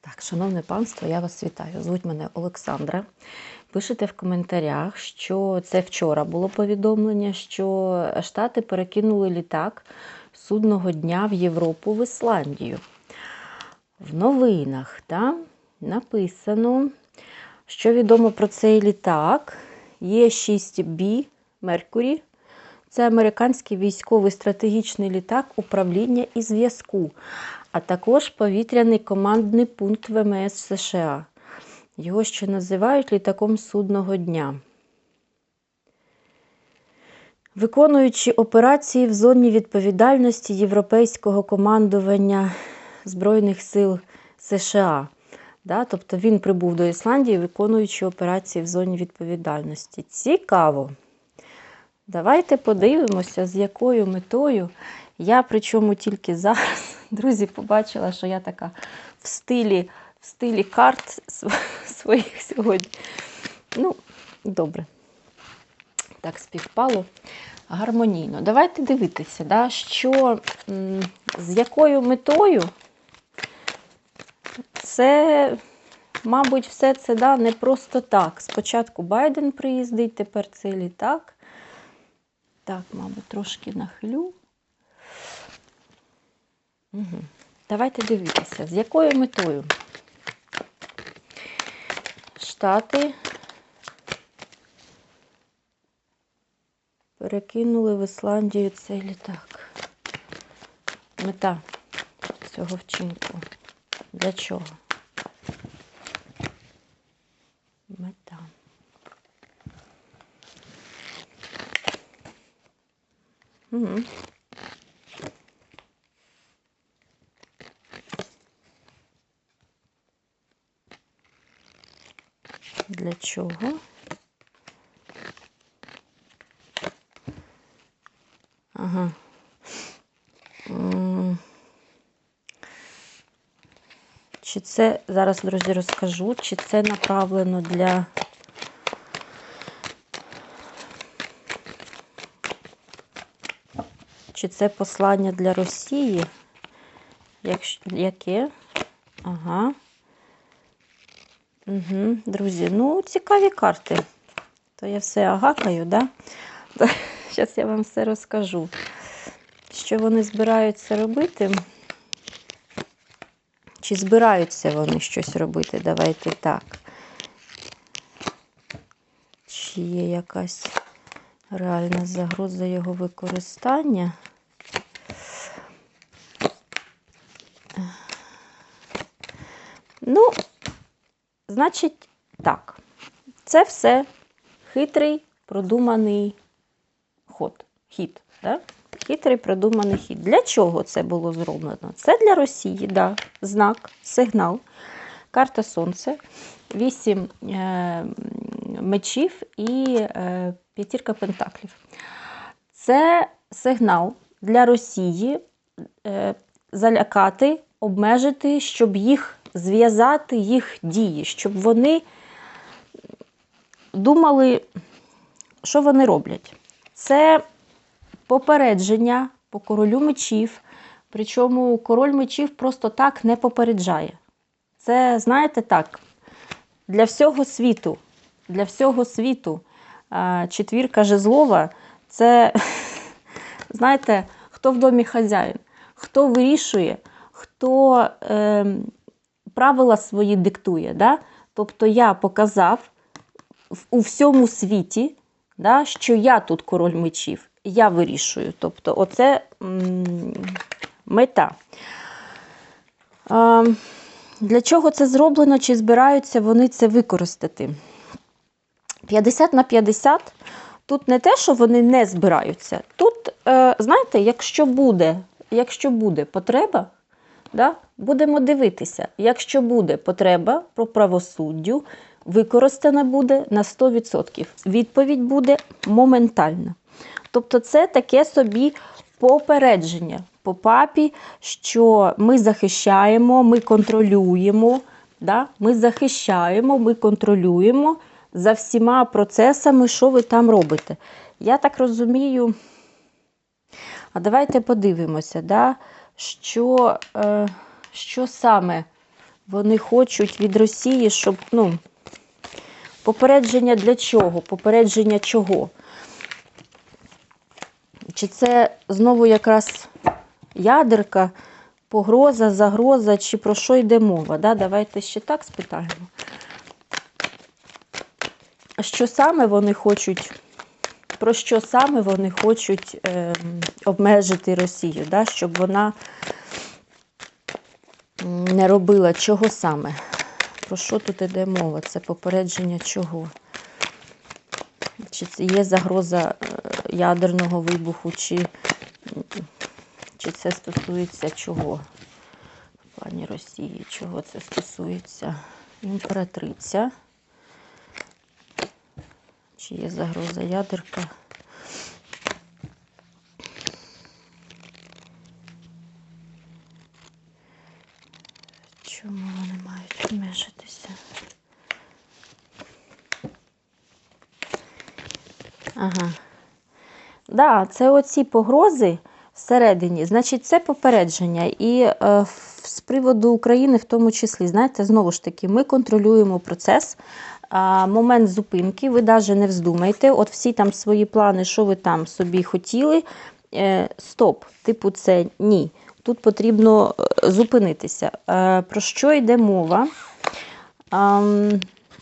Так, шановне панство, я вас вітаю. Звуть мене Олександра. Пишете в коментарях, що це вчора було повідомлення, що Штати перекинули літак судного дня в Європу в Ісландію. В новинах там написано, що відомо про цей літак. Є 6B Меркурі. Це американський військовий стратегічний літак управління і зв'язку, а також повітряний командний пункт ВМС США. Його ще називають літаком судного дня. Виконуючи операції в зоні відповідальності Європейського командування Збройних сил США. Да? Тобто він прибув до Ісландії, виконуючи операції в зоні відповідальності. Цікаво. Давайте подивимося, з якою метою. Я, причому тільки зараз, друзі, побачила, що я така в стилі, в стилі карт своїх сьогодні. Ну, добре. Так, співпало гармонійно. Давайте дивитися, да, що з якою метою це, мабуть, все це да, не просто так. Спочатку Байден приїздить, тепер цей літак. Так, мабуть, трошки нахилю. Давайте дивитися, з якою метою Штати перекинули в Ісландію цей літак. Мета цього вчинку. Для чого? Мета. Угу. Для чого? Ага. Чи це, зараз, друзі, розкажу, чи це направлено для Чи це послання для Росії? Якщо, яке? Ага. Угу, Друзі, ну, цікаві карти. То я все агакаю, да? Зараз я вам все розкажу. Що вони збираються робити? Чи збираються вони щось робити? Давайте так. Чи є якась реальна загроза його використання? Ну, значить, так, це все хитрий продуманий ход, хід. Да? Хитрий продуманий хід. Для чого це було зроблено? Це для Росії, да, знак, сигнал, карта Сонце, вісім е, мечів і е, п'ятірка пентаклів. Це сигнал для Росії е, залякати, обмежити, щоб їх зв'язати їх дії, щоб вони думали, що вони роблять. Це попередження по королю мечів. Причому король мечів просто так не попереджає. Це, знаєте, так, для всього світу. Для всього світу четвірка жезлова це, знаєте, хто в домі хазяїн, хто вирішує, хто е, правила свої диктує. Да? Тобто я показав у всьому світі, да, що я тут король мечів, я вирішую. Тобто, оце мета. А, для чого це зроблено? Чи збираються вони це використати? 50 на 50. Тут не те, що вони не збираються. Тут, е, знаєте, якщо буде, якщо буде потреба, да, будемо дивитися, якщо буде потреба про правосуддю, використана буде на 100%. Відповідь буде моментальна. Тобто, це таке собі попередження по папі, що ми захищаємо, ми контролюємо, да? ми захищаємо, ми контролюємо за всіма процесами, що ви там робите. Я так розумію. А давайте подивимося, да? Що, е, що саме Вони хочуть від Росії, щоб, ну, попередження для чого? Попередження чого? Чи це знову якраз ядерка, погроза, загроза, чи про що йде мова? Да? Давайте ще так спитаємо. Що саме вони хочуть, про що саме вони хочуть е, обмежити Росію, да? щоб вона не робила чого саме? Про що тут іде мова? Це попередження чого? Чи це є загроза е, ядерного вибуху, чи, чи це стосується чого? В плані Росії, чого це стосується? Імператриця. Чи є загроза ядерка? Чому вони мають обмежитися? Ага. Да, це оці погрози всередині. Значить, це попередження. І е, з приводу України, в тому числі, знаєте, знову ж таки, ми контролюємо процес. Момент зупинки, ви навіть не вздумайте. От всі там свої плани, що ви там собі хотіли. Е, стоп, типу, це ні. Тут потрібно е, зупинитися. Е, про що йде мова?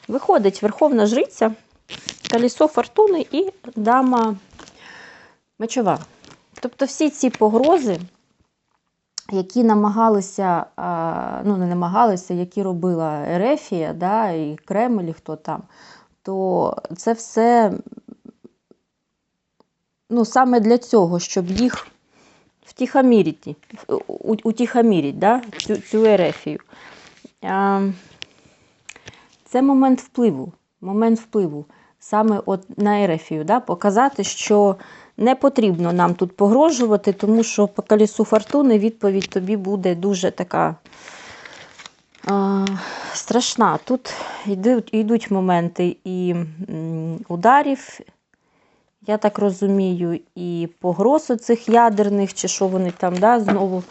Виходить Верховна Жриця, колесо фортуни і дама мечова. Тобто всі ці погрози, які намагалися, ну не намагалися, які робила Ерефія, да, і Кремль, і хто там, то це все ну, саме для цього, щоб їх втіхомірити, у- утіхомірити да, цю, цю Ерефію. Це момент впливу. Момент впливу саме от на Ерефію, да, показати, що не потрібно нам тут погрожувати, тому що по колесу фортуни відповідь тобі буде дуже така а, страшна. Тут йдуть, йдуть моменти і ударів, я так розумію, і погроз цих ядерних, чи що вони там да, знову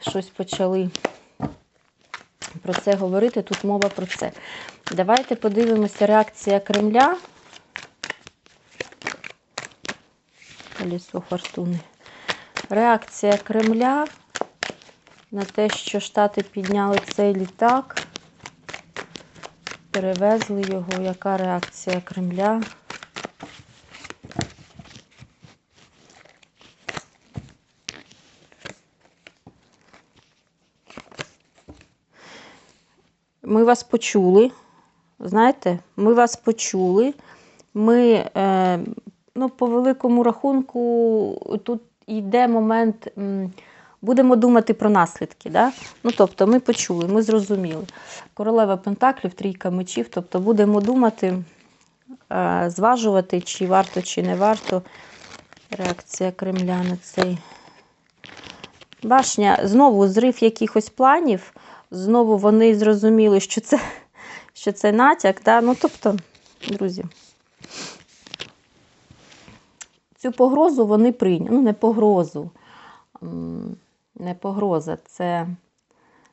щось почали про це говорити. Тут мова про це. Давайте подивимося реакція Кремля. Колесо фортуни. Реакція Кремля на те, що Штати підняли цей літак, перевезли його. Яка реакція Кремля? Ми вас почули. Знаєте, ми вас почули. Ми, е, ну, по великому рахунку, тут йде момент, будемо думати про наслідки. Да? Ну, тобто, ми почули, ми зрозуміли. Королева Пентаклів, трійка мечів, тобто будемо думати, е, зважувати, чи варто, чи не варто. Реакція Кремля на цей. Башня, знову зрив якихось планів, знову вони зрозуміли, що це, що це натяк. Да? Ну, тобто, друзі, цю погрозу вони прийняли. Ну, не погрозу, не погроза, це,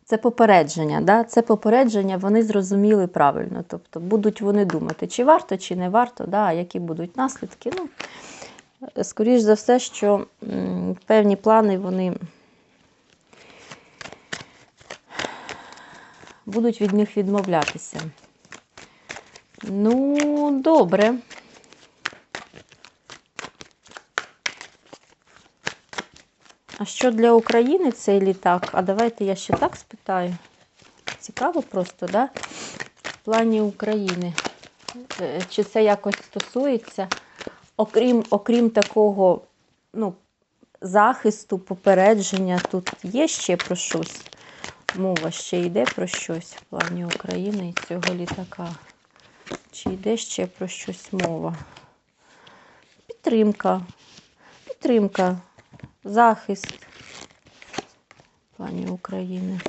це попередження. Да? Це попередження, вони зрозуміли правильно. Тобто, будуть вони думати, чи варто, чи не варто, да? які будуть наслідки. Ну, скоріш за все, що певні плани вони. будуть від них відмовлятися. Ну, добре. А що для України цей літак? А давайте я ще так спитаю. Цікаво просто, да? В плані України. Е, Чи це якось стосується, окрім, окрім такого, ну, захисту, попередження, тут є ще про щось? Мова ще йде про щось в плані України і цього літака. Чи йде ще про щось мова? Підтримка. Підтримка. Захист в плані України.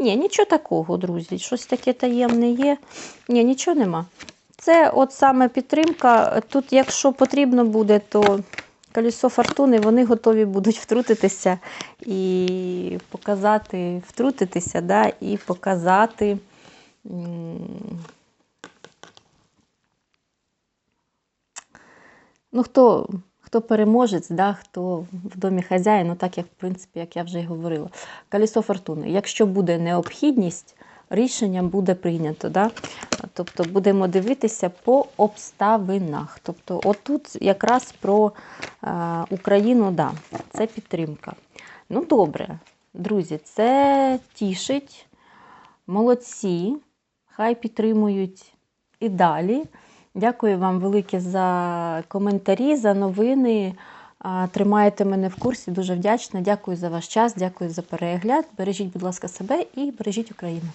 Ні, нічого такого, друзі. Щось таке таємне є. Ні, нічого нема. Це от саме підтримка. Тут, якщо потрібно буде, то колесо фортуни, вони готові будуть втрутитися і показати, втрутитися, да, і показати. Ну, хто, хто переможець, да, хто в домі хазяїн, ну так як, в принципі, як я вже й говорила. Колесо фортуни. Якщо буде необхідність, рішення буде прийнято. Да? Тобто будемо дивитися по обставинах. Тобто, отут якраз про е, Україну, да, це підтримка. Ну, добре, друзі, це тішить. Молодці. Хай підтримують і далі. Дякую вам велике за коментарі, за новини. Тримаєте мене в курсі, дуже вдячна. Дякую за ваш час, дякую за перегляд. Бережіть, будь ласка, себе і бережіть Україну.